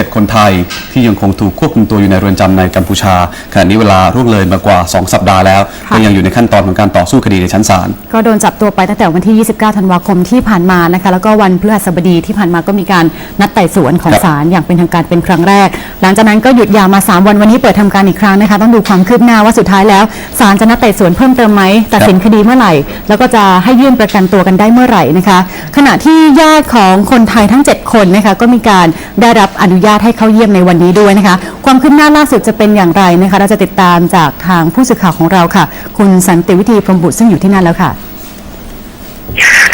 7 คนไทย ที่ยังคงถูกควบคุมตัวอยู่ในเรือนจำในกัมพูชาขณะนี้เวลาร่วงเลยมากว่า 2 สัปดาห์แล้วค่ะก็ยังอยู่ในขั้นตอนของการต่อสู้คดีในชั้นศาลก็โดนจับตัวไปตั้งแต่วันที่ 29 ธันวาคมที่ผ่านมานะคะแล้วก็วันพฤหัสบดีที่ผ่านมาก็มีการนัดไต่สวนของครับศาลอย่างเป็นทางการเป็นครั้งแรก หลังจากนั้นก็หยุดยาวมา 3 วันวันนี้เปิดทำการอีกครั้งนะคะต้องดูความคืบหน้าว่าสุดท้ายแล้วศาลจะนัดไต่สวนเพิ่มเติมไหมตัดสินคดีเมื่อไหร่ แล้วก็จะให้ยื่นประกันตัวกันได้เมื่อไหร่นะคะ ขณะที่ญาติของคนไทยทั้ง 7 คนนะคะก็มีการได้รับอนุญาตให้เข้าเยี่ยมในวันนี้ด้วยนะคะ ความคืบหน้าล่าสุดจะเป็นอย่างไรนะคะ เราจะติดตามจากทางผู้สื่อข่าวของเราค่ะ คุณสันติวิธีพรหมบุตรซึ่งอยู่ที่นั่นแล้วค่ะ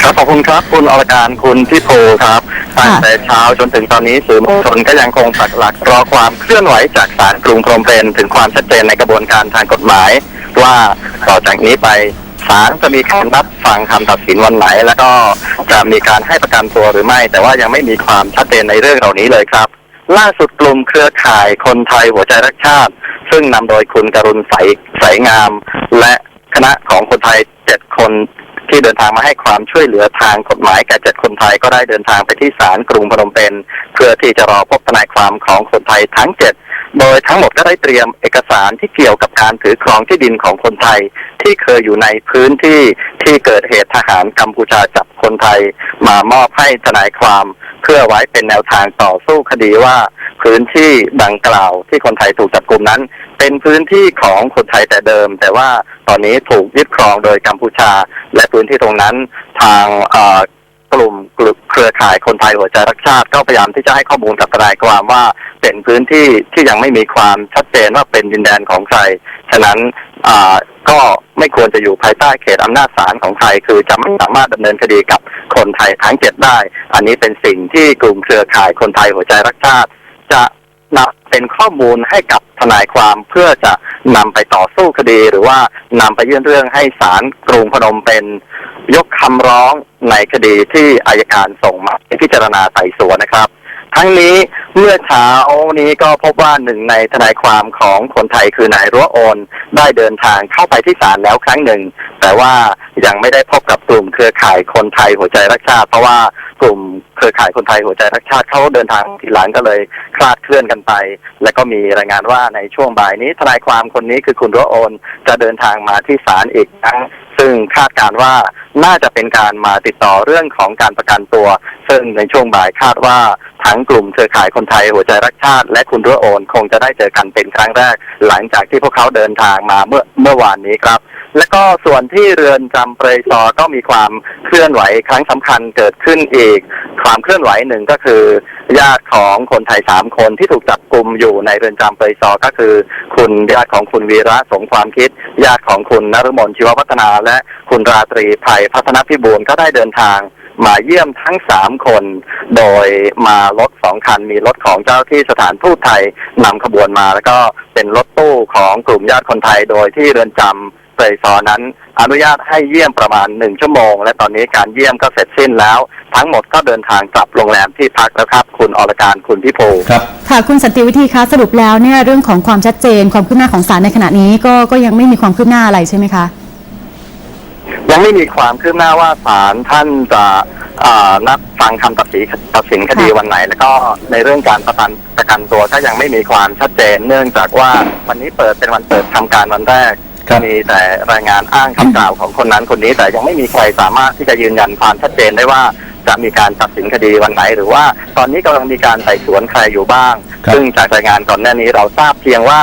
ครับขอบคุณครับคุณอรการคุณพี่โพครับตั้งแต่เช้าจนถึงตอนนี้สื่อมวลชนก็ยังคงปักหลักรอความเคลื่อนไหวจากศาลกรุงพรหมเปญถึงความชัดเจนในกระบวนการทางกฎหมาย ว่าต่อจากนี้ไปศาลจะมีการรับฟังคำตัดสินวันไหน แล้วก็จะมีการให้ประกันตัวหรือไม่ แต่ว่ายังไม่มีความชัดเจนในเรื่องเหล่านี้เลยครับ ล่าสุดกลุ่มเครือข่ายคนไทยหัวใจรักชาติ ซึ่งนำโดยคุณกรุณใสใสงาม และคณะของคนไทยเจ็ดคนที่เดินทางมาให้ความช่วยเหลือทางกฎหมายแก่เจ็ดคนไทยก็ได้เดินทางไปที่ศาลกรุงพนมเปญเพื่อที่จะรอพบทนายความของคนไทยทั้งเจ็ด โดยทั้งหมดก็ได้เตรียมเอกสารที่เกี่ยวกับการถือครองที่ดินของคนไทย ที่เคยอยู่ในพื้นที่ที่เกิดเหตุทหารกัมพูชาจับคนไทย มามอบให้ทนายความเพื่อไว้เป็นแนวทางต่อสู้คดีว่า พื้นที่ดังกล่าวที่คนไทยถูกจับกลุ่มนั้น เป็นพื้นที่ของคนไทยแต่เดิม แต่ว่าตอนนี้ถูกยึดครองโดยกัมพูชา และพื้นที่ตรงนั้นทางกลุ่มกลุ่มเครือข่ายคนไทยหัวใจรักชาติก็พยายามที่จะให้ข้อมูลกับทนายความว่า เป็นพื้นที่ที่ยังไม่มีความชัดเจนว่าเป็นดินแดนของใคร ฉะนั้นก็ไม่ควรจะอยู่ภายใต้เขตอำนาจศาลของไทย คือจะไม่สามารถดำเนินคดีกับคนไทยทั้งเจ็ดได้ อันนี้เป็นสิ่งที่กลุ่มเครือข่ายคนไทยหัวใจรักชาติ จะนำเป็นข้อมูลให้กับทนายความเพื่อจะนำไปต่อสู้คดี หรือว่านำไปยื่นเรื่องให้ศาลกรุงพนมเป็นยกคำร้องในคดีที่อายการส่งมาพิจารณาไต่สวนนะครับ ทั้งนี้เมื่อเช้านี้ก็พบว่าหนึ่งในทนายความของคนไทยคือนายรั้วโอน ได้เดินทางเข้าไปที่ศาลแล้วครั้งหนึ่ง แต่ว่ายังไม่ได้พบกับกลุ่มเครือข่ายคนไทยหัวใจรักชาติ เพราะว่ากลุ่มเครือข่ายคนไทยหัวใจรักชาติเขาเดินทางทีหลังก็เลยคลาดเคลื่อนกันไป และก็มีรายงานว่าในช่วงบ่ายนี้ทนายความคนนี้คือคุณรั้วโอน จะเดินทางมาที่ศาลอีกครั้งซึ่งคาดการณ์ว่าน่าจะเป็นการมาติดต่อเรื่องของการประกันตัว ซึ่งในช่วงบ่ายคาดว่า ทั้งกลุ่มเครือข่ายคนไทยหัวใจรักชาติและคุณรั้วโอน คงจะได้เจอกันเป็นครั้งแรก หลังจากที่พวกเขาเดินทางมาเมื่อเมื่อวานนี้ครับ และก็ส่วนที่เรือนจำเปรยซอก็มีความเคลื่อนไหวครั้งสำคัญเกิดขึ้นอีก ความเคลื่อนไหวหนึ่งก็คือ ญาติของคนไทยสามคนที่ถูกจับกลุ่มอยู่ในเรือนจำเปรยซอก็คือ คุณญาติของคุณวีระสงความคิด ญาติของคุณนฤมลชีวพัฒนา และคุณราตรีภัยพัฒนพิบูลก็ได้เดินทางมาเยี่ยมทั้งสามคน โดยมารถสองคันมีรถของเจ้าที่สถานทูตไทยนำขบวนมา แล้วก็เป็นรถตู้ของกลุ่มญาติคนไทย โดยที่เรือนจำเปรยซอนั้น อนุญาตให้เยี่ยมประมาณหนึ่งชั่วโมง และตอนนี้การเยี่ยมก็เสร็จสิ้นแล้ว ทั้งหมดก็เดินทางกลับโรงแรมที่พักแล้วครับ คุณอรการคุณพิโพครับค่ะคุณสันติวิธีคะสรุปแล้วเนี่ยเรื่องของความชัดเจนความคืบหน้าของศาลในขณะนี้ก็ก็ยังไม่มีความคืบหน้าอะไรใช่ไหมคะยังไม่มีความคืบหน้าว่าศาลท่านจะเอ่อ นัดฟังคำตัดสินตัดสินคดีค่ะวันไหน แล้วก็ในเรื่องการประกันประกันตัวก็ยังไม่มีความชัดเจน เนื่องจากว่าวันนี้เปิดเป็นวันเปิดทำการวันแรกครับมีแต่รายงานอ้างคำกล่าวของคนนั้นคนนี้ แต่ยังไม่มีใครสามารถที่จะยืนยันความชัดเจนได้ว่าจะมีการตัดสินคดีวันไหน หรือว่าตอนนี้กำลังมีการไต่สวนใครอยู่บ้างครับซึ่งจากรายงานก่อนหน้านี้เราทราบเพียงว่า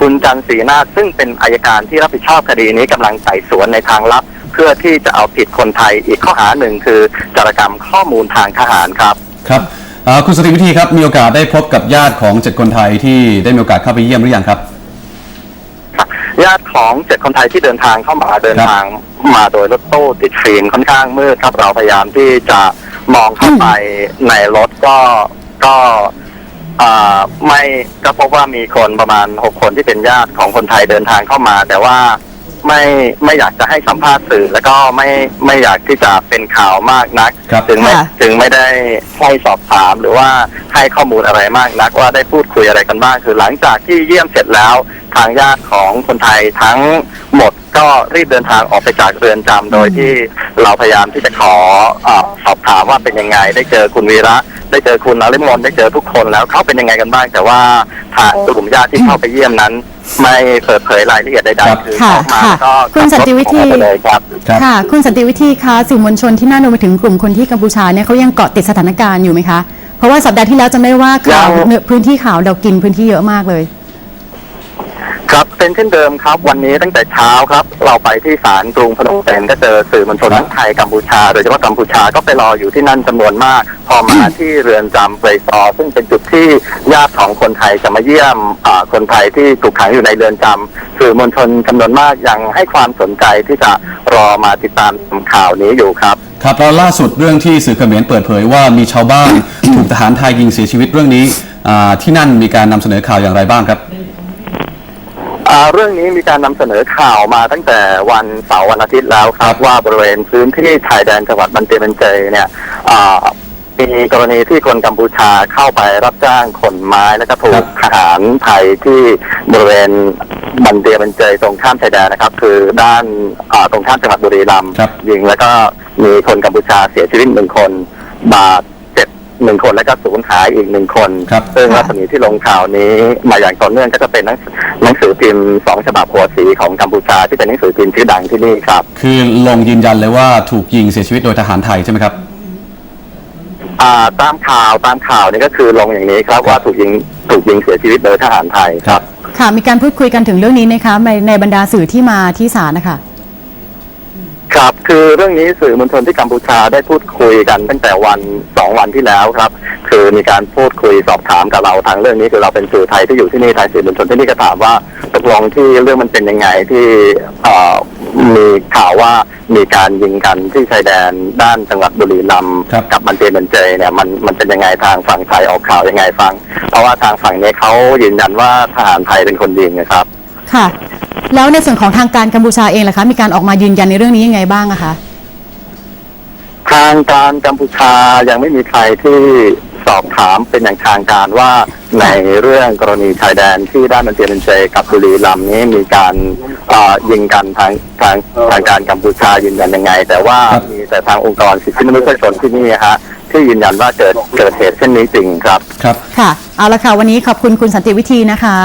คุณจันทร์ศรีนาถซึ่งเป็นอายการที่รับผิดชอบคดีนี้กำลังไต่สวนในทางลับ เพื่อที่จะเอาผิดคนไทยอีกข้อหาหนึ่งคือจารกรรมข้อมูลทางทหารครับครับเอ่อคุณสนติวิธีครับมีโอกาสได้พบกับญาติของเจ็ดคนไทยที่ได้มีโอกาสเข้าไปเยี่ยมหรือยังครับญาติของเจ็ดคนไทยที่เดินทางเข้ามาเดินทางมาโดยรถตู้ติดฟิล์มค่อนข้างมืดครับ เราพยายามที่จะมองเข้าไปในรถก็ก็อ่าไม่ก็พบว่ามีคนประมาณหกคนที่เป็นญาติของคนไทยเดินทางเข้ามา แต่ว่า ไม่ไม่อยากจะให้สัมภาษณ์สื่อ แล้วก็ไม่ไม่อยากที่จะเป็นข่าวมากนักครับ ถึงไม่ค่ะ ถึงไม่ได้ให้สอบถามหรือว่าให้ข้อมูลอะไรมากนัก ว่าได้พูดคุยอะไรกันบ้างคือหลังจากที่เยี่ยมเสร็จแล้ว ทางญาติของคนไทยทั้งหมดก็รีบเดินทางออกไปจากเรือนจำโดยที่เราพยายามที่จะขอเออสอบถามว่าเป็นยังไง ได้เจอคุณวีระ ได้เจอคุณนฤมลได้เจอทุกคนแล้วเขาเป็นยังไงกันบ้างแต่ว่าทางกลุ่มญาติที่เข้าไปเยี่ยมนั้น ไม่เปิดเผยรายละเอียดใดครับๆคือค่ะเข้ามาค่ะก็คุณสันติวิธี ขับรถออกไปเลยครับ ครับ ค่ะ คุณสันติวิธีคะสื่อมวลชนที่น่ารวมไปถึงกลุ่มคนที่กัมพูชาเนี่ยเขายังเกาะติดสถานการณ์อยู่ไหมคะ เพราะว่าสัปดาห์ที่แล้วจำได้ว่าข่าวยัง เนื้อพื้นที่ข่าวเรากินพื้นที่เยอะมากเลย ครับเป็นเช่นเดิมครับ วันนี้ตั้งแต่เช้าครับ เราไปที่ศาลกรุงพนมเปญก็เจอสื่อมวลชนทั้งไทยกัมพูชา โดยเฉพาะกัมพูชาก็ไปรออยู่ที่นั่นจำนวนมาก พอมาที่เรือนจำเปรซอซึ่งเป็นจุดที่ญาติของคนไทยจะมาเยี่ยมอ่าคนไทยที่ถูกขังอยู่ในเรือนจำสื่อมวลชนจำนวนมากยังให้ความสนใจที่จะรอมาติดตามข่าวนี้อยู่ครับครับแล้วล่าสุดเรื่องที่สื่อเขมรเปิดเผยว่ามีชาวบ้านถูกทหารไทยยิงเสียชีวิตเรื่องนี้อ่าที่นั่นมีการนำเสนอข่าวอย่างไรบ้างครับอ่า เรื่องนี้มีการนำเสนอข่าวมาตั้งแต่วันเสาร์วันอาทิตย์แล้วครับว่าบริเวณพื้นที่ชายแดนจังหวัดบันเตยบันเจยเนี่ยอ่ามีกรณีที่คนกัมพูชาเข้าไปรับจ้างขนไม้แล้วก็ถูครักบทหารไทยที่บริเวณบันเตียบันเจยตรงข้ามชายแดนนะครับ คือด้านอ่าตรงข้ามจังหวัดบุรีรัมย์ครับยิงแล้วก็มีคนกัมพูชาเสียชีวิตหนึ่งคนบาดเจ็บ หนึ่งคนแล้วก็สูญหายอีกหนึ่งคนครับซึ่งค่ะรัศมีที่ลงข่าวนี้มาอย่างต่อเนื่องก็จะเป็นหนังหนังสือพิมพ์สองฉบับหัวสีของกัมพูชาที่เป็นหนังสือพิมพ์ชื่อดังที่นี่ครับ คือลงยืนยันเลยว่าถูกยิงเสียชีวิตโดยทหารไทยใช่ไหมครับอ่าตามข่าวตามข่าวนี่ก็คือลงอย่างนี้ครับว่าถูกยิงถูกยิงเสียชีวิตโดยทหารไทยครับ ค่ะมีการพูดคุยกันถึงเรื่องนี้นะคะในในบรรดาสื่อที่มาที่ศาลนะคะ ครับคือเรื่องนี้สื่อมวลชนที่กัมพูชาได้พูดคุยกันตั้งแต่วันสองวันที่แล้วครับ คือมีการพูดคุยสอบถามกับเราทางเรื่องนี้คือเราเป็นสื่อไทยที่อยู่ที่นี่ไทยสื่อมวลชนที่นี่ก็ถามว่าตกลงที่เรื่องมันเป็นยังไงที่เอ่อมีข่าวว่ามีการยิงกันที่ชายแดนด้านจังหวัดบุรีรัมย์ครับกับมันเตมันเจยเนี่ยมันมันเป็นยังไงทางฝั่งไทยออกข่าวยังไงฟัง เพราะว่าทางฝั่งนี้เขายืนยันว่าทหารไทยเป็นคนยิงนะครับ ค่ะ แล้วในส่วนของทางการกัมพูชาเองล่ะคะ มีการออกมายืนยันในเรื่องนี้ยังไงบ้างอะคะทางการกัมพูชายังไม่มีใครที่สอบถามเป็นอย่างทางการว่าในเรื่องกรณีชายแดนที่ด้านมันเตียนเจกับบุรีรัมย์นี้มีการเอ่อยิงกันทางทางทางการกัมพูชายืนยันยังไง แต่ว่าครับมีแต่ทางองค์กรสิทธิมนุษยชนที่นี่ฮะที่ยืนยันว่าเกิดเกิดเหตุเช่นนี้จริงครับ ครับค่ะเอาละค่ะวันนี้ขอบคุณคุณสันติวิธีนะคะ